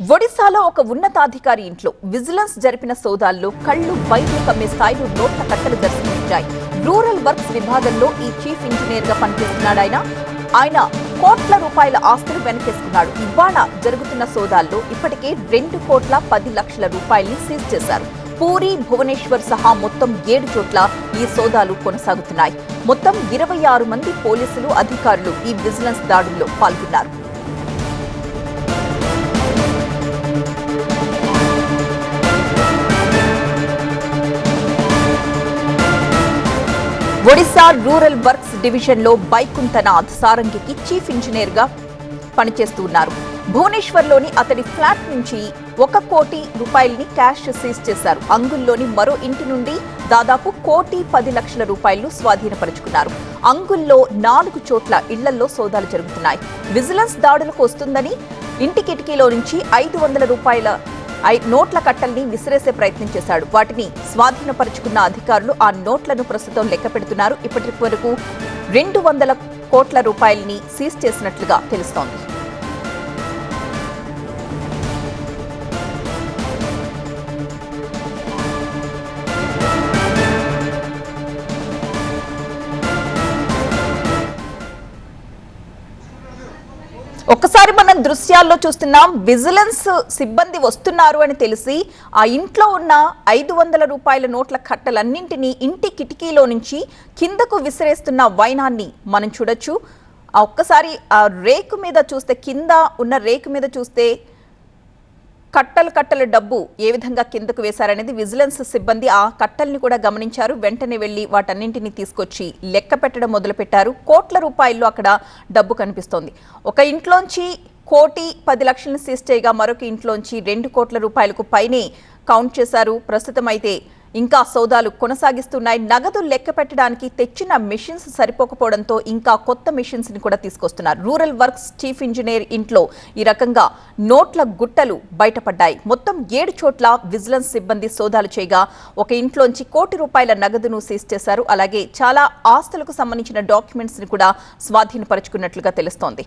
ఒడిశాలో ఒక ఉన్నతాధికారి ఇంట్లో విజిలెన్స్ జరిపిన సోదాల్లో కళ్ళు బయట కమ్మే స్థాయిలో నోట్ల కట్టలు దర్శనమిచ్చాయి. రూరల్ వర్క్స్ విభాగంలో ఈ చీఫ్ ఇంజనీర్గా పనిచేస్తున్నాడు ఆయన. ఆయన కోట్ల రూపాయల ఆస్తులు వెనకేసుకున్నాడు. ఇవాళ జరుగుతున్న సోదాల్లో ఇప్పటికే రెండు కోట్ల పది లక్షల రూపాయల్ని సీజ్ చేశారు. పూరి భువనేశ్వర్ సహా మొత్తం ఏడు చోట్ల ఈ సోదాలు కొనసాగుతున్నాయి. మొత్తం ఇరవై ఆరు మంది పోలీసులు అధికారులు ఈ విజిలెన్స్ దాడుల్లో పాల్గొన్నారు. ఒడిశా రూరల్ వర్క్స్ డివిజన్లో సారంగికి చీఫ్ ఇంజనీర్గా పనిచేస్తూ ఉన్నారు భువనేశ్వర్లోని అతడి ఫ్లాట్ నుంచి ఒక కోటి రూపాయల్ని క్యాష్ సీజ్ చేశారు. అంగుల్లోని మరో ఇంటి నుండి దాదాపు కోటి పది లక్షల రూపాయలు స్వాధీనపరుచుకున్నారు. అంగుల్లో నాలుగు చోట్ల ఇళ్ళలో సోదాలు జరుగుతున్నాయి. విజిలెన్స్ దాడులకు వస్తుందని ఇంటి కిటికీలో నుంచి ఐదు వందల రూపాయల నోట్ల కట్టల్ని విసిరేసే ప్రయత్నం చేశాడు. వాటిని స్వాధీనపరుచుకున్న అధికారులు ఆ నోట్లను ప్రస్తుతం లెక్క పెడుతున్నారు. ఇప్పటి వరకు రెండు వందల కోట్ల రూపాయల్ని సీజ్ చేసినట్లుగా తెలుస్తోంది. ఒక్కసారి మనం దృశ్యాల్లో చూస్తున్నాం విజిలెన్స్ సిబ్బంది వస్తున్నారు అని తెలిసి ఆ ఇంట్లో ఉన్న ఐదు వందల రూపాయల నోట్ల కట్టలన్నింటినీ ఇంటి కిటికీలో నుంచి కిందకు విసిరేస్తున్న వైనాన్ని మనం చూడొచ్చు. ఆ ఒక్కసారి ఆ రేకు మీద చూస్తే కింద ఉన్న రేకు మీద చూస్తే కట్టలు కట్టల డబ్బు ఏ విధంగా కిందకు వేశారనేది విజిలెన్స్ సిబ్బంది ఆ కట్టల్ని కూడా గమనించారు. వెంటనే వెళ్ళి వాటన్నింటినీ తీసుకొచ్చి లెక్క పెట్టడం మొదలుపెట్టారు. కోట్ల రూపాయల్లో అక్కడ డబ్బు కనిపిస్తోంది. ఒక ఇంట్లోంచి కోటి పది లక్షలను సీజ్ చేయగా మరొక ఇంట్లోంచి రెండు కోట్ల రూపాయలకు పైనే కౌంట్ చేశారు. ప్రస్తుతం అయితే ఇంకా సౌదాలు కొనసాగిస్తున్నాయి. నగదు లెక్క పెట్టడానికి తెచ్చిన మిషన్స్ సరిపోకపోవడంతో ఇంకా కొత్త మిషన్స్ని కూడా తీసుకొస్తున్నారు. రూరల్ వర్క్స్ చీఫ్ ఇంజనీర్ ఇంట్లో ఈ రకంగా నోట్ల గుట్టలు బయటపడ్డాయి. మొత్తం ఏడు చోట్ల విజిలెన్స్ సిబ్బంది సోదాలు చేయగా ఒక ఇంట్లోంచి కోటి రూపాయల నగదును సీజ్ చేశారు. అలాగే చాలా ఆస్తులకు సంబంధించిన డాక్యుమెంట్స్ని కూడా స్వాధీనపరుచుకున్నట్లుగా తెలుస్తోంది.